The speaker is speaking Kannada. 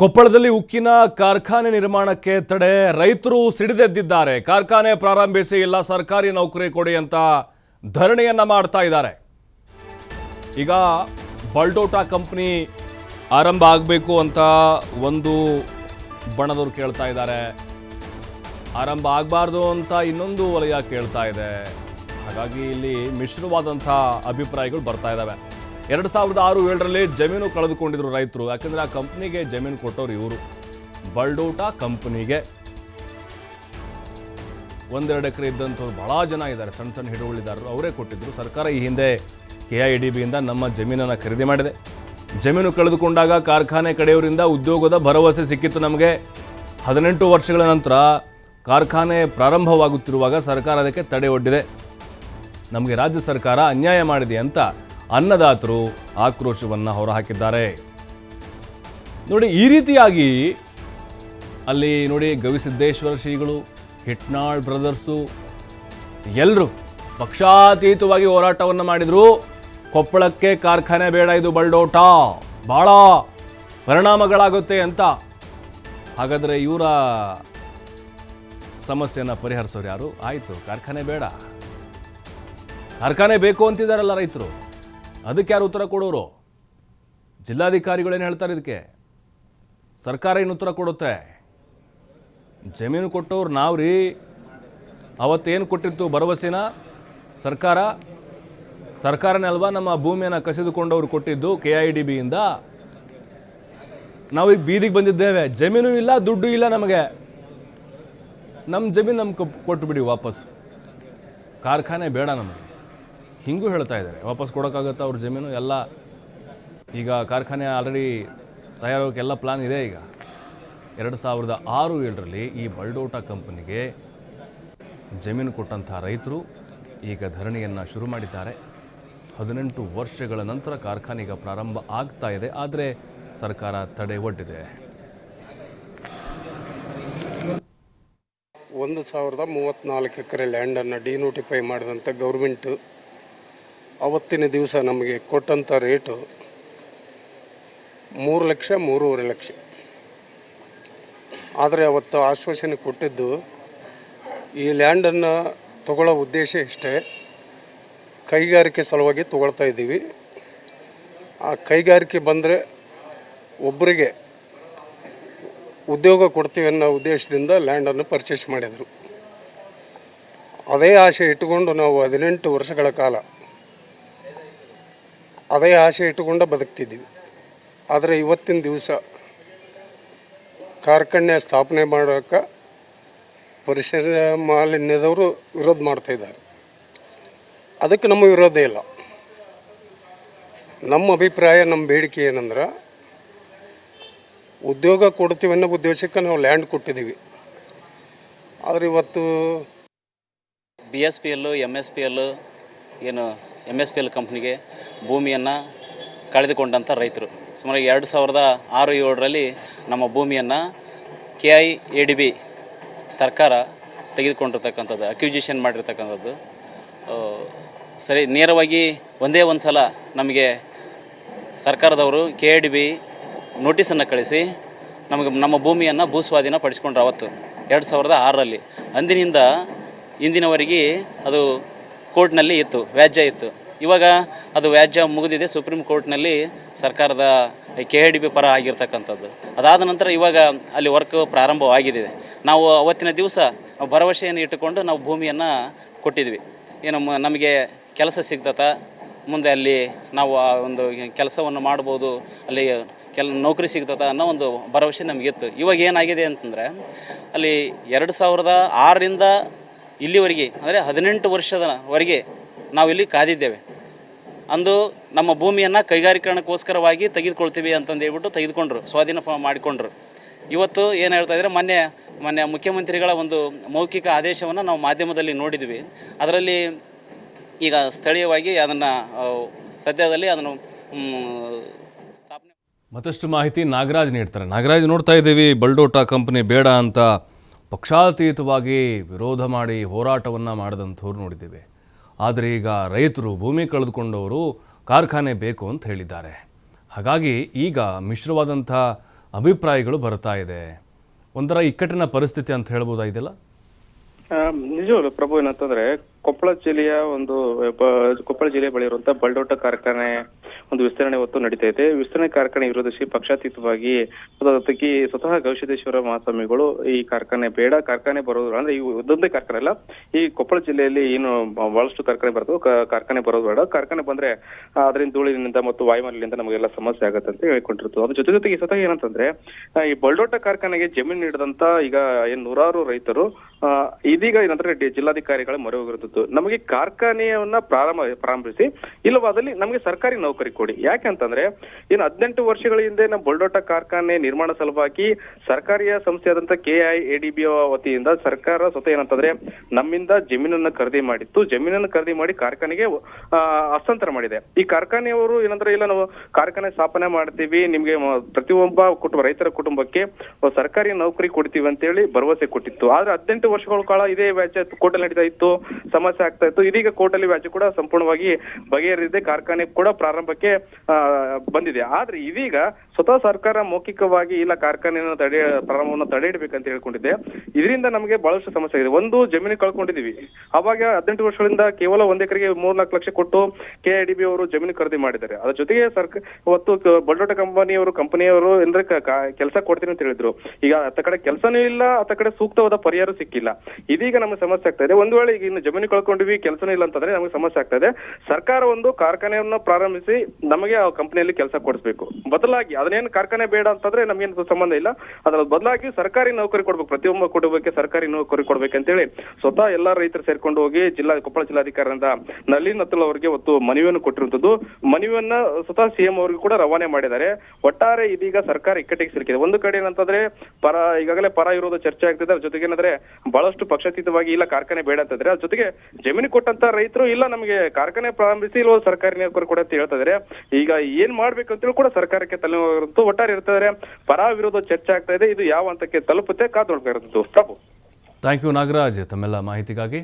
ಕೊಪ್ಪಳದಲ್ಲಿ ಉಕ್ಕಿನ ಕಾರ್ಖಾನೆ ನಿರ್ಮಾಣಕ್ಕೆ ತಡೆ, ರೈತರು ಸಿಡಿದೆದ್ದಿದ್ದಾರೆ. ಕಾರ್ಖಾನೆ ಪ್ರಾರಂಭಿಸಿ ಎಲ್ಲ ಸರ್ಕಾರಿ ನೌಕರಿ ಕೊಡಿ ಅಂತ ಧರಣಿಯನ್ನ ಮಾಡ್ತಾ ಇದ್ದಾರೆ. ಈಗ ಬಲ್ಡೋಟಾ ಕಂಪ್ನಿ ಆರಂಭ ಆಗಬೇಕು ಅಂತ ಒಂದು ಬಣದವರು ಕೇಳ್ತಾ ಇದ್ದಾರೆ. ಆರಂಭ ಆಗಬಾರ್ದು ಅಂತ ಇನ್ನೊಂದು ವಲಯ ಕೇಳ್ತಾ ಇದೆ. ಹಾಗಾಗಿ ಇಲ್ಲಿ ಮಿಶ್ರವಾದಂಥ ಅಭಿಪ್ರಾಯಗಳು ಬರ್ತಾ ಇದ್ದಾವೆ. ಎರಡು ಸಾವಿರದ ಆರು ಏಳರಲ್ಲಿ ಜಮೀನು ಕಳೆದುಕೊಂಡಿದ್ರು ರೈತರು. ಯಾಕಂದ್ರೆ ಆ ಕಂಪ್ನಿಗೆ ಜಮೀನು ಕೊಟ್ಟವ್ರು ಇವರು. ಬಲ್ಡೋಟ ಕಂಪ್ನಿಗೆ ಒಂದೆರಡು ಎಕರೆ ಇದ್ದಂಥವ್ರು ಬಹಳ ಜನ ಇದ್ದಾರೆ. ಸಣ್ಣ ಸಣ್ಣ ಹಿಡುವಳಿದಾರರು ಅವರೇ ಕೊಟ್ಟಿದ್ರು. ಸರ್ಕಾರ ಈ ಹಿಂದೆ ಕೆ ಐ ಡಿ ಬಿಯಿಂದ ನಮ್ಮ ಜಮೀನನ್ನು ಖರೀದಿ ಮಾಡಿದೆ. ಜಮೀನು ಕಳೆದುಕೊಂಡಾಗ ಕಾರ್ಖಾನೆ ಕಡೆಯವರಿಂದ ಉದ್ಯೋಗದ ಭರವಸೆ ಸಿಕ್ಕಿತ್ತು ನಮಗೆ. ಹದಿನೆಂಟು ವರ್ಷಗಳ ನಂತರ ಕಾರ್ಖಾನೆ ಪ್ರಾರಂಭವಾಗುತ್ತಿರುವಾಗ ಸರ್ಕಾರ ಅದಕ್ಕೆ ತಡೆ ಒಡ್ಡಿದೆ. ನಮಗೆ ರಾಜ್ಯ ಸರ್ಕಾರ ಅನ್ಯಾಯ ಮಾಡಿದೆ ಅಂತ ಅನ್ನದಾತರು ಆಕ್ರೋಶವನ್ನು ಹೊರಹಾಕಿದ್ದಾರೆ. ನೋಡಿ, ಈ ರೀತಿಯಾಗಿ ಅಲ್ಲಿ ನೋಡಿ ಗವಿಸಿದ್ದೇಶ್ವರ ಶ್ರೀಗಳು, ಹಿಟ್ನಾಳ್ ಬ್ರದರ್ಸು ಎಲ್ಲರೂ ಪಕ್ಷಾತೀತವಾಗಿ ಹೋರಾಟವನ್ನು ಮಾಡಿದರು. ಕೊಪ್ಪಳಕ್ಕೆ ಕಾರ್ಖಾನೆ ಬೇಡ, ಇದು ಬಲ್ಡೋಟ. ಭಾಳ ಪರಿಣಾಮಗಳಾಗುತ್ತೆ ಅಂತ. ಹಾಗಾದರೆ ಇವರ ಸಮಸ್ಯೆಯನ್ನು ಪರಿಹರಿಸೋರು ಯಾರು? ಆಯಿತು, ಕಾರ್ಖಾನೆ ಬೇಡ. ಕಾರ್ಖಾನೆ ಬೇಕು ಅಂತಿದ್ದಾರಲ್ಲ ರೈತರು. ಅದಕ್ಕೆ ಯಾರು ಉತ್ತರ ಕೊಡೋರು? ಜಿಲ್ಲಾಧಿಕಾರಿಗಳೇನು ಹೇಳ್ತಾರೆ ಇದಕ್ಕೆ? ಸರ್ಕಾರ ಏನು ಉತ್ತರ ಕೊಡುತ್ತೆ? ಜಮೀನು ಕೊಟ್ಟವ್ರು ನಾವು ರೀ ಅವತ್ತೇನು ಕೊಟ್ಟಿತ್ತು ಭರವಸೆನ? ಸರ್ಕಾರ? ಸರ್ಕಾರನೇ ಅಲ್ವಾ ನಮ್ಮ ಭೂಮಿಯನ್ನು ಕಸಿದುಕೊಂಡವ್ರು ಕೊಟ್ಟಿದ್ದು ಕೆ ಐ ಡಿ ಬಿಯಿಂದ ನಾವು ಈಗ ಬೀದಿಗೆ ಬಂದಿದ್ದೇವೆ. ಜಮೀನು ಇಲ್ಲ, ದುಡ್ಡು ಇಲ್ಲ ನಮಗೆ. ನಮ್ಮ ಜಮೀನು ನಮ್ಗೆ ಕೊಟ್ಟುಬಿಡಿ ವಾಪಸ್ ಕಾರ್ಖಾನೆ ಬೇಡ ನಮಗೆ. ಹಿಂಗೂ ಹೇಳ್ತಾ ಇದ್ದಾರೆ. ವಾಪಸ್ ಕೊಡೋಕ್ಕಾಗತ್ತಾ ಅವ್ರ ಜಮೀನು? ಎಲ್ಲ ಈಗ ಕಾರ್ಖಾನೆ ಆಲ್ರೆಡಿ ತಯಾರೋಕ್ಕೆ ಎಲ್ಲ ಪ್ಲಾನ್ ಇದೆ ಈಗ. ಎರಡು ಸಾವಿರದ ಆರು ಏಳರಲ್ಲಿ ಈ ಬಲ್ಡೋಟಾ ಕಂಪನಿಗೆ ಜಮೀನು ಕೊಟ್ಟಂಥ ರೈತರು ಈಗ ಧರಣಿಯನ್ನು ಶುರು ಮಾಡಿದ್ದಾರೆ. ಹದಿನೆಂಟು ವರ್ಷಗಳ ನಂತರ ಕಾರ್ಖಾನೆ ಈಗ ಪ್ರಾರಂಭ ಆಗ್ತಾ ಇದೆ, ಆದರೆ ಸರ್ಕಾರ ತಡೆ ಒಡ್ಡಿದೆ. ಒಂದು ಸಾವಿರದ ಮೂವತ್ತ್ನಾಲ್ಕು ಎಕರೆ ಲ್ಯಾಂಡನ್ನು ಡಿನೋಟಿಫೈ ಮಾಡಿದಂಥ ಗೌರ್ಮೆಂಟು ಅವತ್ತಿನ ದಿವಸ ನಮಗೆ ಕೊಟ್ಟಂಥ ರೇಟು ಮೂರು ಲಕ್ಷ ಮೂರುವರೆ ಲಕ್ಷ. ಆದರೆ ಅವತ್ತು ಆಶ್ವಾಸನೆ ಕೊಟ್ಟಿದ್ದು ಈ ಲ್ಯಾಂಡನ್ನು ತಗೊಳ್ಳೋ ಉದ್ದೇಶ ಇಷ್ಟೇ. ಕೈಗಾರಿಕೆ ಸಲುವಾಗಿ ತಗೊಳ್ತಾ ಇದ್ದೀವಿ. ಆ ಕೈಗಾರಿಕೆ ಬಂದರೆ ಒಬ್ಬರಿಗೆ ಉದ್ಯೋಗ ಕೊಡ್ತೀವಿ ಅನ್ನೋ ಉದ್ದೇಶದಿಂದ ಲ್ಯಾಂಡನ್ನು ಪರ್ಚೇಸ್ ಮಾಡಿದರು. ಅದೇ ಆಸೆ ಇಟ್ಟುಕೊಂಡು ನಾವು ಹದಿನೆಂಟು ವರ್ಷಗಳ ಕಾಲ ಅದೇ ಆಸೆ ಇಟ್ಟುಕೊಂಡು ಬದುಕ್ತಿದ್ದೀವಿ. ಆದರೆ ಇವತ್ತಿನ ದಿವಸ ಕಾರ್ಖಾನೆ ಸ್ಥಾಪನೆ ಮಾಡೋಕೆ ಪರಿಸರ ಮಾಲಿನ್ಯದವರು ವಿರೋಧ ಮಾಡ್ತಾಯಿದ್ದಾರೆ ಅದಕ್ಕೆ ನಮ್ಮ ವಿರೋಧ ಇಲ್ಲ. ನಮ್ಮ ಅಭಿಪ್ರಾಯ, ನಮ್ಮ ಬೇಡಿಕೆ ಏನಂದ್ರೆ ಉದ್ಯೋಗ ಕೊಡ್ತೀವಿ ಅನ್ನೋ ಉದ್ದೇಶಕ್ಕೆ ನಾವು ಲ್ಯಾಂಡ್ ಕೊಟ್ಟಿದ್ದೀವಿ. ಆದರೆ ಇವತ್ತು ಬಿ ಎಸ್ ಪಿ ಎಲ್ಲು ಎಂ ಎಸ್ ಪಿ ಎಲ್ಲು ಏನು ಎಂ ಎಸ್ ಪಿ ಎಲ್ ಕಂಪ್ನಿಗೆ ಭೂಮಿಯನ್ನು ಕಳೆದುಕೊಂಡಂಥ ರೈತರು. ಸುಮಾರು ಎರಡು ಸಾವಿರದ ಆರು ಏಳರಲ್ಲಿ ನಮ್ಮ ಭೂಮಿಯನ್ನು K I A D B ಸರ್ಕಾರ ತೆಗೆದುಕೊಂಡಿರ್ತಕ್ಕಂಥದ್ದು ಅಕ್ವಿಜಿಷನ್ ಮಾಡಿರ್ತಕ್ಕಂಥದ್ದು. ಸರಿ, ನೇರವಾಗಿ ಒಂದೇ ಒಂದು ಸಲ ನಮಗೆ ಸರ್ಕಾರದವರು ಕೆ ಎ ಡಿ ಬಿ ನೋಟಿಸನ್ನು ಕಳಿಸಿ, ನಮಗೆ ನಮ್ಮ ಭೂಮಿಯನ್ನು ಭೂಸ್ವಾಧೀನ ಪಡಿಸ್ಕೊಂಡ್ರು ಅವತ್ತು, ಎರಡು ಸಾವಿರದ ಆರರಲ್ಲಿ. ಅಂದಿನಿಂದ ಇಂದಿನವರೆಗೆ ಅದು ಕೋರ್ಟ್ನಲ್ಲಿ ಇತ್ತು, ವ್ಯಾಜ್ಯ ಇತ್ತು. ಇವಾಗ ಅದು ವ್ಯಾಜ್ಯ ಮುಗಿದಿದೆ ಸುಪ್ರೀಂ ಕೋರ್ಟ್ನಲ್ಲಿ ಸರ್ಕಾರದ ಕೆ ಎ ಡಿ ಪಿ ಪರ ಆಗಿರ್ತಕ್ಕಂಥದ್ದು. ಅದಾದ ನಂತರ ಇವಾಗ ಅಲ್ಲಿ ವರ್ಕ್ ಪ್ರಾರಂಭವಾಗಿದೆ ನಾವು ಅವತ್ತಿನ ದಿವಸ ಭರವಸೆಯನ್ನು ಇಟ್ಟುಕೊಂಡು ನಾವು ಭೂಮಿಯನ್ನು ಕೊಟ್ಟಿದ್ವಿ. ಏನು ನಮಗೆ ಕೆಲಸ ಸಿಗ್ತತ ಮುಂದೆ ಅಲ್ಲಿ ನಾವು ಆ ಒಂದು ಕೆಲಸವನ್ನು ಮಾಡ್ಬೋದು, ಅಲ್ಲಿ ಕೆಲ, ನೌಕರಿ ಸಿಗ್ತದ ಅನ್ನೋ ಒಂದು ಭರವಸೆ ನಮಗಿತ್ತು. ಇವಾಗ ಏನಾಗಿದೆ ಅಂತಂದರೆ, ಅಲ್ಲಿ ಎರಡು ಸಾವಿರದ ಆರರಿಂದ ಇಲ್ಲಿವರೆಗೆ, ಅಂದರೆ ಹದಿನೆಂಟು ವರ್ಷದವರೆಗೆ ನಾವಿಲ್ಲಿ ಕಾದಿದ್ದೇವೆ. ಅಂದು ನಮ್ಮ ಭೂಮಿಯನ್ನು ಕೈಗಾರಿಕರಣಕ್ಕೋಸ್ಕರವಾಗಿ ತೆಗೆದುಕೊಳ್ತೀವಿ ಅಂತಂದು ಹೇಳ್ಬಿಟ್ಟು ತೆಗೆದುಕೊಂಡ್ರು, ಸ್ವಾಧೀನ ಮಾಡಿಕೊಂಡ್ರು. ಇವತ್ತು ಏನು ಹೇಳ್ತಾ ಇದ್ದಾರೆ ಮೊನ್ನೆ ಮೊನ್ನೆ ಮುಖ್ಯಮಂತ್ರಿಗಳ ಒಂದು ಮೌಖಿಕ ಆದೇಶವನ್ನು ನಾವು ಮಾಧ್ಯಮದಲ್ಲಿ ನೋಡಿದ್ವಿ. ಅದರಲ್ಲಿ ಈಗ ಸ್ಥಳೀಯವಾಗಿ ಅದನ್ನು ಸದ್ಯದಲ್ಲಿ ಅದನ್ನು ಸ್ಥಾಪನೆ ಮತ್ತಷ್ಟು ಮಾಹಿತಿ ನಾಗರಾಜ್ ನೀಡ್ತಾರೆ. ನಾಗರಾಜ್ ನೋಡ್ತಾ ಇದ್ದೀವಿ, ಬಲ್ಡೋಟಾ ಕಂಪನಿ ಬೇಡ ಅಂತ. ಪಕ್ಷಾತೀತವಾಗಿ ವಿರೋಧ ಮಾಡಿ ಹೋರಾಟವನ್ನು ಮಾಡಿದಂಥವ್ರು ನೋಡಿದ್ದೀವಿ. ಆದರೆ ಈಗ ರೈತರು ಭೂಮಿ ಕಳೆದುಕೊಂಡವರು ಕಾರ್ಖಾನೆ ಬೇಕು ಅಂತ ಹೇಳಿದ್ದಾರೆ. ಹಾಗಾಗಿ ಈಗ ಮಿಶ್ರವಾದಂಥ ಅಭಿಪ್ರಾಯಗಳು ಬರ್ತಾ ಇದೆ. ಒಂಥರ ಇಕ್ಕಟ್ಟಿನ ಪರಿಸ್ಥಿತಿ ಅಂತ ಹೇಳ್ಬೋದಾ ಇದೆಲ್ಲ? ಆ, ನಿಜವಾಗ್ಲು ಪ್ರಭು ಏನಂತಂದ್ರೆ ಕೊಪ್ಪಳ ಜಿಲ್ಲೆಯ ಒಂದು ಕೊಪ್ಪಳ ಜಿಲ್ಲೆ ಬಳಿ ಇರುವಂತಹ ಬಲ್ಡೋಟ ಕಾರ್ಖಾನೆ ಒಂದು ವಿಸ್ತರಣೆ ಹೊತ್ತು ನಡೀತಾ ಇದೆ. ವಿಸ್ತರಣೆ ಕಾರ್ಖಾನೆ ವಿರೋಧಿಸಿ ಪಕ್ಷಾತೀತವಾಗಿ ಅದಕ್ಕೆ ಸ್ವತಃ ಗವಿಸಿದ್ದೇಶ್ವರ ಮಹಾಸ್ವಾಮಿಗಳು ಈ ಕಾರ್ಖಾನೆ ಬೇಡ, ಕಾರ್ಖಾನೆ ಬರೋದು ಅಂದ್ರೆ ಈ ಒಂದೊಂದೇ ಕಾರ್ಖಾನೆ ಅಲ್ಲ, ಈ ಕೊಪ್ಪಳ ಜಿಲ್ಲೆಯಲ್ಲಿ ಏನು ಬಹಳಷ್ಟು ಕಾರ್ಖಾನೆ ಬರ್ತವೆ ಕಾರ್ಖಾನೆ ಬರೋದು ಬೇಡ. ಕಾರ್ಖಾನೆ ಬಂದ್ರೆ ಅದರಿಂದ ಧೂಳಿನಿಂದ ಮತ್ತು ವಾಯುಮಾಲಿನ್ಯದಿಂದ ನಮಗೆಲ್ಲ ಸಮಸ್ಯೆ ಆಗುತ್ತೆ ಅಂತ ಹೇಳ್ಕೊಂಡಿರ್ತು ಅದ್ರ ಜೊತೆ ಜೊತೆಗೆ ಸ್ವತಃ ಏನಂತಂದ್ರೆ ಈ ಬಲ್ಡೋಟ ಕಾರ್ಖಾನೆಗೆ ಜಮೀನು ನೀಡಿದಂತ ಈಗ ಏನ್ ನೂರಾರು ರೈತರು ಇದೀಗ ಏನಂದ್ರೆ ಜಿಲ್ಲಾಧಿಕಾರಿಗಳ ಮೊರೆ ಹೋಗಿರುತ್ತದೆ ನಮಗೆ ಕಾರ್ಖಾನೆಯನ್ನ ಪ್ರಾರಂಭ, ಪ್ರಾರಂಭಿಸಿ, ಇಲ್ಲವಾದಲ್ಲಿ ನಮಗೆ ಸರ್ಕಾರಿ ನೌಕರಿ ಕೊಡಿ. ಯಾಕಂತಂದ್ರೆ ಏನು ಹದಿನೆಂಟು ವರ್ಷಗಳ ಹಿಂದೆ ನಮ್ಮ ಬೊಲ್ಡೋಟ ಕಾರ್ಖಾನೆ ನಿರ್ಮಾಣ ಸಲುವಾಗಿ ಸರ್ಕಾರಿಯ ಸಂಸ್ಥೆಯಾದಂತ ಕೆಐ ಎಡಿಬಿ ವತಿಯಿಂದ ಸರ್ಕಾರ ಸ್ವತಃ ಏನಂತಂದ್ರೆ ನಮ್ಮಿಂದ ಜಮೀನನ್ನ ಖರೀದಿ ಮಾಡಿತ್ತು. ಜಮೀನನ್ನು ಖರೀದಿ ಮಾಡಿ ಕಾರ್ಖಾನೆಗೆ ಹಸ್ತಾಂತರ ಮಾಡಿದೆ. ಈ ಕಾರ್ಖಾನೆಯವರು ಏನಂದ್ರೆ, ಇಲ್ಲ ನಾವು ಕಾರ್ಖಾನೆ ಸ್ಥಾಪನೆ ಮಾಡ್ತೀವಿ, ನಿಮ್ಗೆ ಪ್ರತಿಯೊಬ್ಬ ಕುಟುಂಬ, ರೈತರ ಕುಟುಂಬಕ್ಕೆ ಸರ್ಕಾರಿ ನೌಕರಿ ಕೊಡ್ತೀವಿ ಅಂತ ಹೇಳಿ ಭರವಸೆ ಕೊಟ್ಟಿತ್ತು. ಆದ್ರೆ ಹದಿನೆಂಟು ವರ್ಷಗಳ ಕಾಲ ಇದೇ ವ್ಯಾಜ್ಯ ಕೋರ್ಟಲ್ಲಿ ನಡೀತಾ ಇತ್ತು, ಸಮಸ್ಯೆ ಆಗ್ತಾ ಇತ್ತು. ಇದೀಗ ಕೋರ್ಟಲ್ಲಿ ವ್ಯಾಜ್ಯ ಕೂಡ ಸಂಪೂರ್ಣವಾಗಿ ಬಗೆಹರಿದೆ ಕಾರ್ಖಾನೆ ಕೂಡ ಪ್ರಾರಂಭಕ್ಕೆ ಆ, ಬಂದಿದೆ. ಆದ್ರೆ ಇದೀಗ ಸ್ವತಃ ಸರ್ಕಾರ ಮೌಖಿಕವಾಗಿ ಇಲ್ಲ ಕಾರ್ಖಾನೆಯನ್ನು ತಡೆ ಪ್ರಾರಂಭವನ್ನು ತಡೆ ಇಡಬೇಕಂತ ಹೇಳ್ಕೊಂಡಿದೆ. ಇದರಿಂದ ನಮಗೆ ಬಹಳಷ್ಟು ಸಮಸ್ಯೆ ಇದೆ ಒಂದು ಜಮೀನು ಕಳ್ಕೊಂಡಿದೀವಿ ಅವಾಗ ಹದಿನೆಂಟು ವರ್ಷಗಳಿಂದ ಕೇವಲ ಒಂದ್ ಎಕರೆಗೆ ಮೂರ್ನಾಲ್ಕು ಲಕ್ಷ ಕೊಟ್ಟು ಕೆ ಐ ಡಿ ಬಿ ಅವರು ಜಮೀನು ಖರೀದಿ ಮಾಡಿದ್ದಾರೆ. ಅದ್ರ ಜೊತೆಗೆ ಸರ್ಕಾರ ಇವತ್ತು ಬಲ್ಡೋಟ ಕಂಪನಿಯವರು ಕಂಪನಿಯವರು ಅಂದ್ರೆ ಕೆಲಸ ಕೊಡ್ತೀನಿ ಅಂತ ಹೇಳಿದ್ರು. ಈಗ ಅತ್ತ ಕಡೆ ಕೆಲಸನೂ ಇಲ್ಲ ಅತ್ತ ಕಡೆ ಸೂಕ್ತವಾದ ಪರಿಹಾರ ಸಿಕ್ಕಿಲ್ಲ. ಇದೀಗ ನಮ್ಗೆ ಸಮಸ್ಯೆ ಆಗ್ತಾ ಇದೆ. ಒಂದು ವೇಳೆ ಈಗ ಇನ್ನು ಜಮೀನು ಕಳ್ಕೊಂಡಿವಿ ಕೆಲಸನೂ ಇಲ್ಲ ಅಂತಂದ್ರೆ ನಮಗೆ ಸಮಸ್ಯೆ ಆಗ್ತಾ ಇದೆ. ಸರ್ಕಾರ ಒಂದು ಕಾರ್ಖಾನೆಯನ್ನು ಪ್ರಾರಂಭಿಸಿ ನಮಗೆ ಆ ಕಂಪನಿಯಲ್ಲಿ ಕೆಲಸ ಕೊಡಿಸ್ಬೇಕು. ಬದಲಾಗಿ ಅದನ್ನೇನು ಕಾರ್ಖಾನೆ ಬೇಡ ಅಂತಂದ್ರೆ ನಮ್ಗೇನು ಸಂಬಂಧ ಇಲ್ಲ. ಅದರ ಬದಲಾಗಿ ಸರ್ಕಾರಿ ನೌಕರಿ ಕೊಡ್ಬೇಕು, ಪ್ರತಿಯೊಬ್ಬ ಕುಟುಂಬಕ್ಕೆ ಸರ್ಕಾರಿ ನೌಕರಿ ಕೊಡ್ಬೇಕಂತೇಳಿ ಸ್ವತಃ ಎಲ್ಲಾ ರೈತರು ಸೇರ್ಕೊಂಡು ಹೋಗಿ ಜಿಲ್ಲಾ ಕೊಪ್ಪಳ ಜಿಲ್ಲಾಧಿಕಾರಿಯಿಂದ ನಳಿನ್ ನತ್ತಲ್ ಅವರಿಗೆ ಒತ್ತು ಮನವಿಯನ್ನು ಕೊಟ್ಟಿರುವಂತದ್ದು ಮನವಿಯನ್ನ ಸ್ವತಃ ಸಿಎಂ ಅವರಿಗೆ ಕೂಡ ರವಾನೆ ಮಾಡಿದ್ದಾರೆ. ಒಟ್ಟಾರೆ ಇದೀಗ ಸರ್ಕಾರ ಇಕ್ಕಟ್ಟಿಗೆ ಸಿಲುಕಿದೆ. ಒಂದು ಕಡೆ ಏನಂತಂದ್ರೆ ಪರ, ಈಗಾಗಲೇ ಪರ ಇರೋದು ಚರ್ಚೆ ಆಗ್ತಿದೆ. ಅದ್ರ ಜೊತೆಗೆ ಏನಂದ್ರೆ ಬಹಳಷ್ಟು ಪಕ್ಷಾತೀತವಾಗಿ ಇಲ್ಲ, ಕಾರ್ಖಾನೆ ಬೇಡ ಅಂತಂದ್ರೆ ಅದ್ರ ಜೊತೆಗೆ ಜಮೀನು ಕೊಟ್ಟಂತ ರೈತರು ಇಲ್ಲ ನಮಗೆ. ಕಾರ್ಖಾನೆ ಪ್ರಾರಂಭಿಸಿ ಇಲ್ಲ ಸರ್ಕಾರಿ ನೌಕರಿ ಕೊಡ ಅಂತ ಹೇಳ್ತಾ ಇದಾರೆ ಈಗ ಏನ್ ಮಾಡ್ಬೇಕು ಅಂತೇಳಿ ಕೂಡ ಸರ್ಕಾರಕ್ಕೆ ತಲೆ ಒಟ್ಟಾರೆ ಇರ್ತಾರೆ ಪರ ವಿರೋಧ ಚರ್ಚೆ ಆಗ್ತಾ ಇದೆ. ಇದು ಯಾವ ಹಂತಕ್ಕೆ ತಲುಪುತ್ತೆ? ಕಾದು ಪ್ರಭು. ಥ್ಯಾಂಕ್ ಯು ನಾಗರಾಜ್, ತಮ್ಮೆಲ್ಲ ಮಾಹಿತಿಗಾಗಿ.